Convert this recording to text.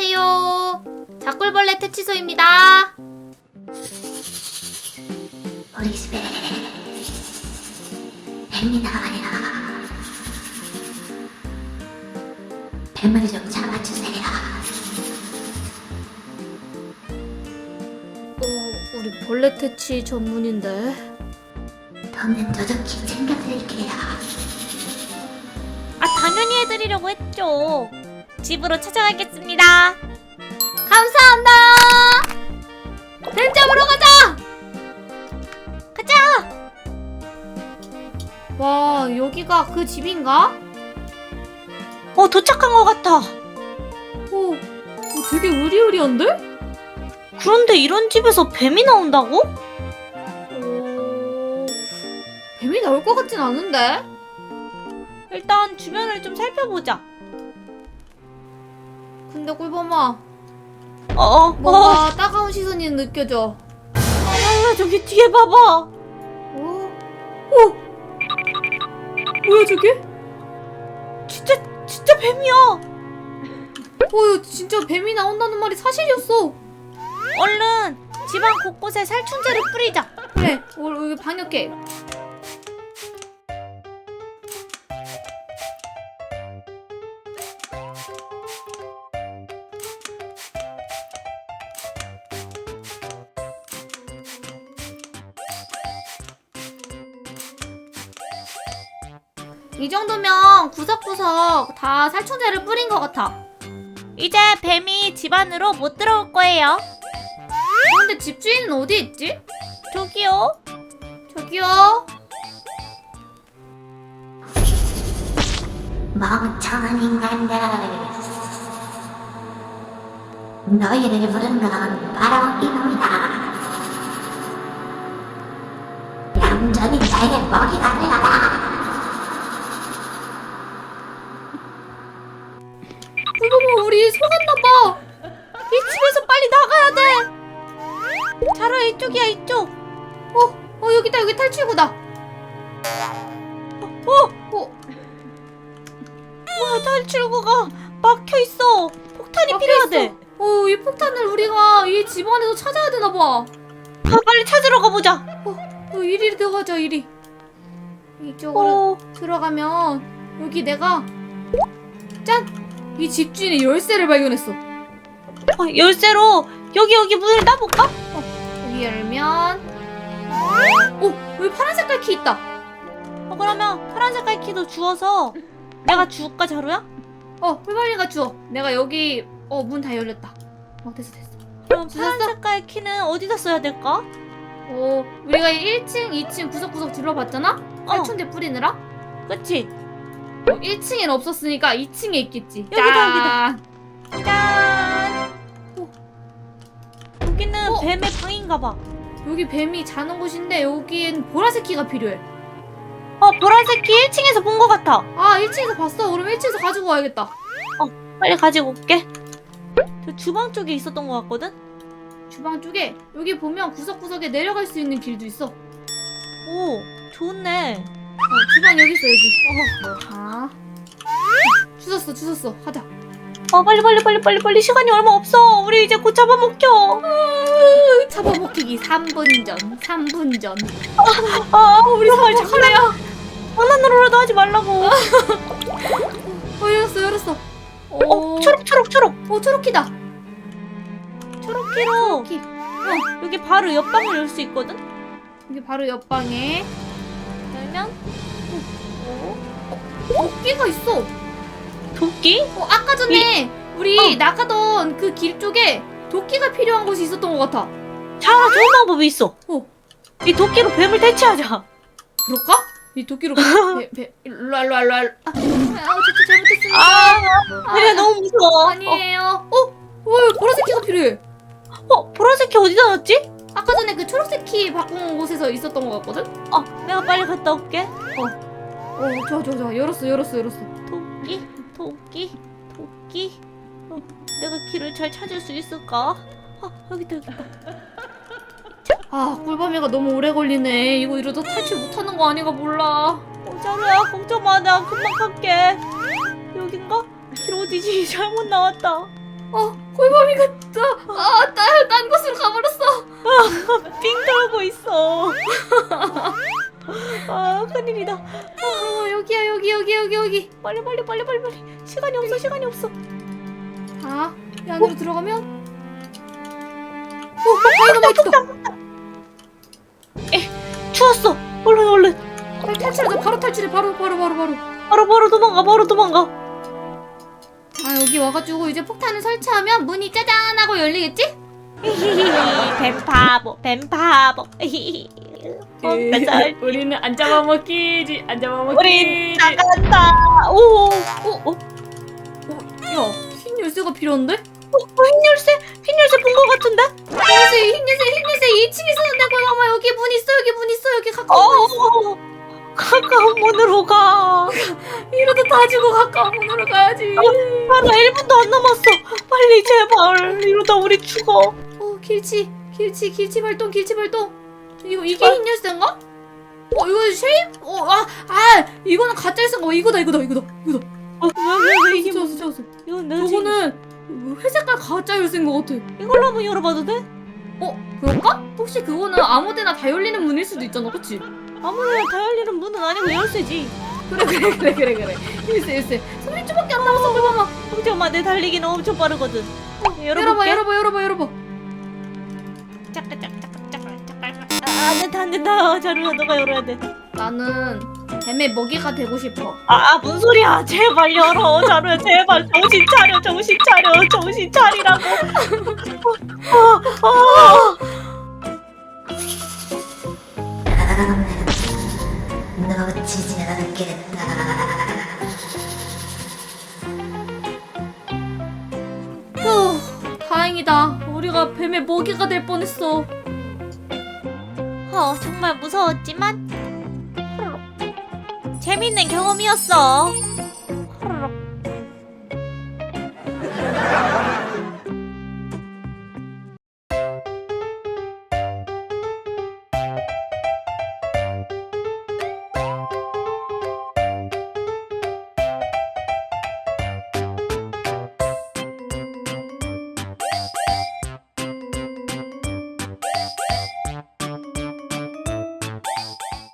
안녕하세요. 자꿀벌레 퇴치소입니다. 우리 집에 뱀이 나와요. 뱀을 좀 잡아주세요. 어, 우리 벌레 퇴치 전문인데. 돈은 도둑히 챙겨드릴게요. 아 당연히 해드리려고 했죠. 집으로 찾아가겠습니다. 감사합니다. 뱀 잡으러 가자. 가자. 와, 여기가 그 집인가? 어 도착한 것 같아. 오, 어, 되게 으리으리한데? 그런데 이런 집에서 뱀이 나온다고? 오, 뱀이 나올 것 같진 않은데? 일단 주변을 좀 살펴보자. 근데 꿀범아, 어, 어, 어. 뭔가 따가운 시선이 느껴져. 야, 저기 뒤에 봐봐. 오, 오, 뭐야 저게? 진짜 진짜 뱀이야. 어, 진짜 뱀이 나온다는 말이 사실이었어. 얼른 집안 곳곳에 살충제를 뿌리자. 그래, 어, 여기 방역해. 이 정도면 구석구석 다 살충제를 뿌린 것 같아. 이제 뱀이 집 안으로 못 들어올 거예요. 그런데 집주인은 어디 있지? 저기요. 저기요. 멍청한 인간들. 너희를 부른 건 바로 이놈이다. 얌전히 나의 먹이가 되어라. 우리 속았나봐. 이 집에서 빨리 나가야 돼. 자라 이쪽이야 이쪽. 어, 어, 여기다, 여기 탈출구다. 어, 어, 뭐야 탈출구가 막혀 있어. 폭탄이 막혀 필요하대. 어, 이 폭탄을 우리가 이 집안에서 찾아야 되나봐. 가 빨리 찾으러 가보자. 어, 이리 들어가자, 이리. 이쪽으로 어, 들어가면 여기 내가 짠! 이 집주인의 열쇠를 발견했어. 어, 열쇠로 여기 여기 문을 따볼까? 여기 열면 오! 여기 파란 색깔 키 있다. 어, 그러면 파란 색깔 키도 주워서 내가 줄까 자루야? 어, 꿀벌이가 주워. 내가 여기 어, 문 다 열렸다. 어, 됐어, 됐어. 그럼 주웠어? 파란 색깔 키는 어디다 써야 될까? 어, 우리가 1층, 2층 구석구석 둘러봤잖아? 어, 살충제 뿌리느라? 그치? 어, 1층엔 없었으니까 2층에 있겠지. 여기다, 짠! 짠! 여기는 어? 뱀의 방인가 봐. 여기 뱀이 자는 곳인데 여기엔 보라색 키가 필요해. 어, 보라색 키 1층에서 본 것 같아. 아, 1층에서 봤어. 그럼 1층에서 가지고 와야겠다. 빨리 가지고 올게. 저 주방 쪽에 있었던 것 같거든? 주방 쪽에 여기 보면 구석구석에 내려갈 수 있는 길도 있어. 어, 오, 좋네. 주방 여기 있어, 여기. 어, 자. 주웠어, 주웠어. 가자. 어, 빨리 빨리 빨리 빨리 빨리 시간이 얼마 없어. 우리 이제 곧 잡아먹혀. 으, 잡아먹히기 3분 전, 3분 전. 아, 우리 정말 장난이야. 장난으로라도 하지 말라고. 어, 열었어, 열었어. 어, 어, 초록 초록 초록. 어, 초록키다. 초록키로 키. 어, 여기 바로 옆방을 열 수 있거든? 여기 바로 옆방에 열면 도끼가 있어. 도끼? 어, 아까 전에 우리 어. 나가던 그 길 쪽에 도끼가 필요한 곳이 있었던 것 같아. 자, 좋은 방법이 있어. 어. 이 도끼로 뱀을 퇴치하자. 그럴까? 이 도끼로 배, 배, 일로 와, 일로 와, 일로 와. 아, 아, 저, 저 잘못했습니다. 아, 그래 너무 무서워. 아니에요. 어? 어, 보라색 키가 필요해. 어, 어, 보라색 키 어디다 놨지? 아까 전에 그 초록색 키 바꾼 곳에서 있었던 것 같거든? 어, 내가 빨리 갔다 올게. 어, 좋아, 좋아, 좋아. 열었어, 열었어, 열었어. 도끼, 도끼, 도끼. 어, 내가 길을 잘 찾을 수 있을까? 아, 여기다 여기다. 아, 꿀밤이가 너무 오래 걸리네. 이거 이러다 탈출 못하는 거 아닌가 몰라. 어, 자루야 걱정 마, 나 금방 갈게. 여긴가? 길 어디지? 잘못 나왔다. 어, 꿀밤이가 아딴 딴 곳으로 가버렸어. 삥 돌고 있어. 아 큰일이다. 어 여기야 여기 여기 여기 여기. 빨리 빨리 빨리 빨리 빨리. 시간이 없어 시간이 없어. 자, 이 안으로 들어가면 오, 다이너마이트다. 추웠어. 얼른 얼른. 빨리 탈출하자. 바로 탈출해. 바로 바로 바로 바로. 바로 바로 도망가 바로 도망가. 자, 여기 와가지고 이제 폭탄을 설치하면 문이 짜잔 하고 열리겠지? 뱀파보 뱀파보. 어, 나 잘. 우리는 안 잡아먹기지. 안 우린 잡아먹기지. 나간다. 오. 어, 어, 야, 흰 열쇠가 필요한데? 어, 흰 열쇠, 흰 열쇠 본 것 같은데? 열쇠, 흰 열쇠, 흰 열쇠 2층에 있었는데 그 아마 여기 문 있어. 여기 문 있어. 여기 어, 가까운 문 있어. 가까운 문으로 가. 이러다 다 주고 가까운 문으로 가야지. 아, 나 1분도 안 남았어. 빨리 제발. 이러다 우리 죽어. 어, 길치, 길치, 길치 발동, 길치 발동. 이거 이게 흰 열쇠인가? 어, 이거 쉐입? 어, 아, 아, 이거는 가짜 열쇠인가? 봐. 이거다, 이거다, 이거다, 이거다. 어, 왜, 왜, 왜 이게 찍었어, 무슨? 찍었어. 이건 내가 지금 저거는 회색깔 가짜 열쇠인 것 같아. 이걸로 한번 열어봐도 돼? 어, 그럴까? 혹시 그거는 아무데나 다 열리는 문일 수도 있잖아, 그치? 아무나 다 열리는 문은 아니고 열쇠지. 그래, 그래, 그래, 그래, 그래. 열쇠, 열쇠. 30초밖에 안 남았어, 빨리 엄청 엄마 내 달리기는 엄청 빠르거든. 어, 열어봐, 열어볼게. 열어봐, 열어봐, 열어봐. 아, 안 된다 안 된다. 자루야 너가 열어야 돼. 나는 뱀의 먹이가 되고 싶어. 아, 아, 뭔 소리야? 제발 열어. 자루야 제발 정신 차려 정신 차려 정신 차리라고. 아, 아. 놓치지 않겠다. 휴, 다행이다. 우리가 뱀의 먹이가 될 뻔했어. 어, 정말 무서웠지만 재밌는 경험이었어.